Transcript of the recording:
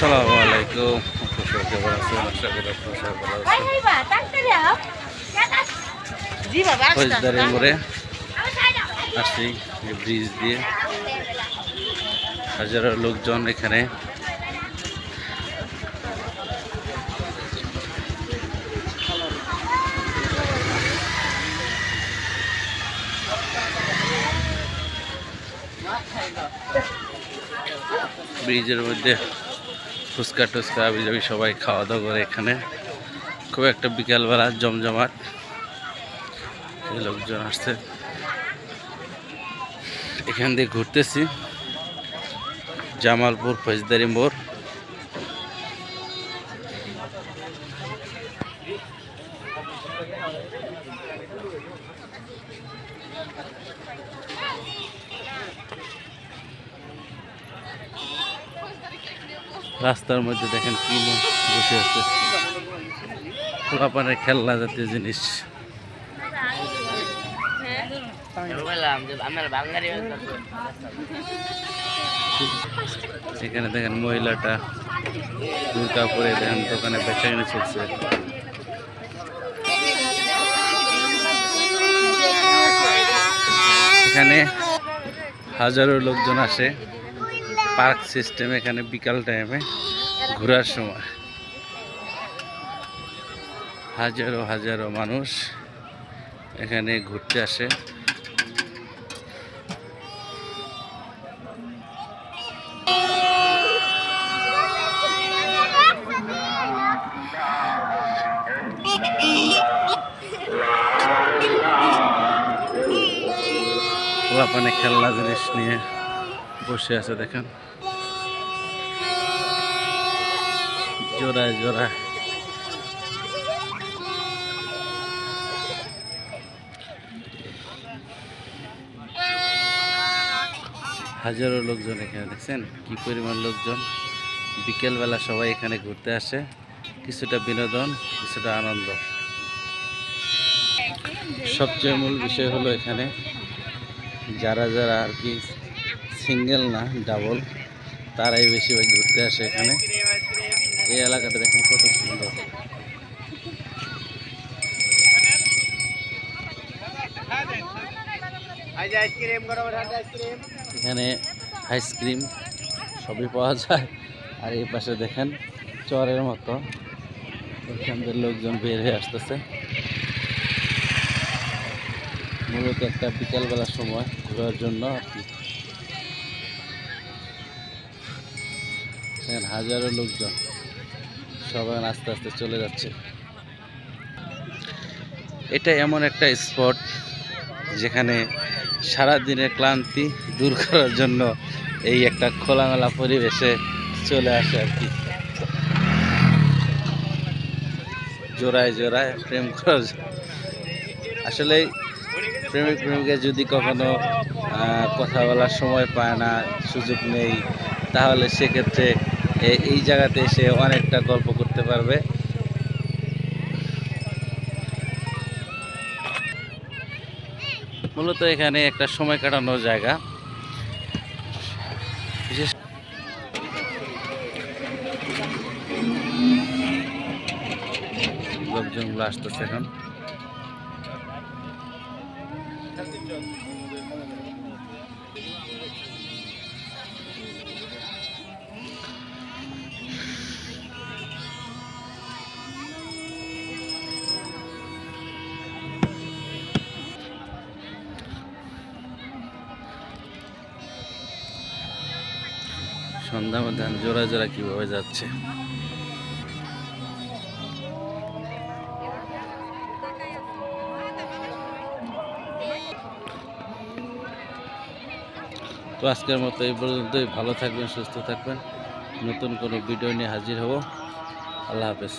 আসসালামু আলাইকুম। আপনার কেমন আছেন আশা করি আপনার সবাই ভালো আছেন জি মোড়ে আসছি ব্রিজ দিয়ে। হাজারো লোকজন এখানে। ব্রিজের মধ্যে ফুচকা টুচকা বিজাবি সবাই খাওয়া দাওয়া করে এখানে। খুব একটা বিকালবেলা জমজমাট। লোকজন আসছে। এখান দিয়ে ঘুরতেছি। জামালপুর, ফৌজদারি মোড়। রাস্তার মধ্যে দেখেন কি বসে আছে। পোলাপানের খেলনা জাতীয় জিনিস। এখানে দেখেন মহিলাটা দুর্গা পরে দেখেন দোকানে বেচা কিনে চলছে। এখানে হাজারো লোকজন আসে। পার্ক সিস্টেম এখানে বিকাল টাইমে ঘোরার সময়। হাজারো হাজারো মানুষ এখানে ঘুরতে আসে। পোলাপানে খেলনা জিনিস নিয়ে বসে আছে, দেখেন। জোড়ায় জোড়ায় হাজারো লোকজন এখানে, দেখছেন? কি পরিমাণ লোকজন? বিকেলবেলা সবাই এখানে ঘুরতে আসে। কিছুটা বিনোদন, কিছুটা আনন্দ। সবচেয়ে মূল বিষয় হলো এখানে, যারা যারা আর কি সিঙ্গেল না ডাবল তারাই বেশিরভাগ ঘুরতে আসে এখানে। এই এলাকাটা দেখেন কত সুন্দর। এখানে আইসক্রিম সবই পাওয়া যায়। আর এই পাশে দেখেন চরের মতো। এখান থেকে লোকজন বের হয়ে আসতেছে। মূলত একটা বিকালবেলার সময় ঘোরার জন্য আর কি। হাজারো লোকজন। সবাই আস্তে আস্তে চলে যাচ্ছে এটা এমন একটা স্পট যেখানে সারা দিনের ক্লান্তি দূর করার জন্য এই একটা খোলামেলা পরিবেশে চলে আসে আর কি জোড়ায় জোড়ায় প্রেম করার। আসলে প্রেমিক প্রেমিকা যদি কখনো কথা বলার সময় পায় না, সুযোগ নেই, তাহলে সেক্ষেত্রে এই জায়গাতে এসে অনেকটা গল্প করতে পারবে। মূলত এখানে একটা সময় কাটানোর জায়গা। লোকজনগুলো আসতেছে এখন। সন্ধ্যা মধ্যে জোড়া জোড়া কীভাবে যাচ্ছে। তো আজকের মতো এই পর্যন্তই। ভালো থাকবেন, সুস্থ থাকবেন। নতুন কোনো ভিডিও নিয়ে হাজির হব। আল্লাহ হাফেজ।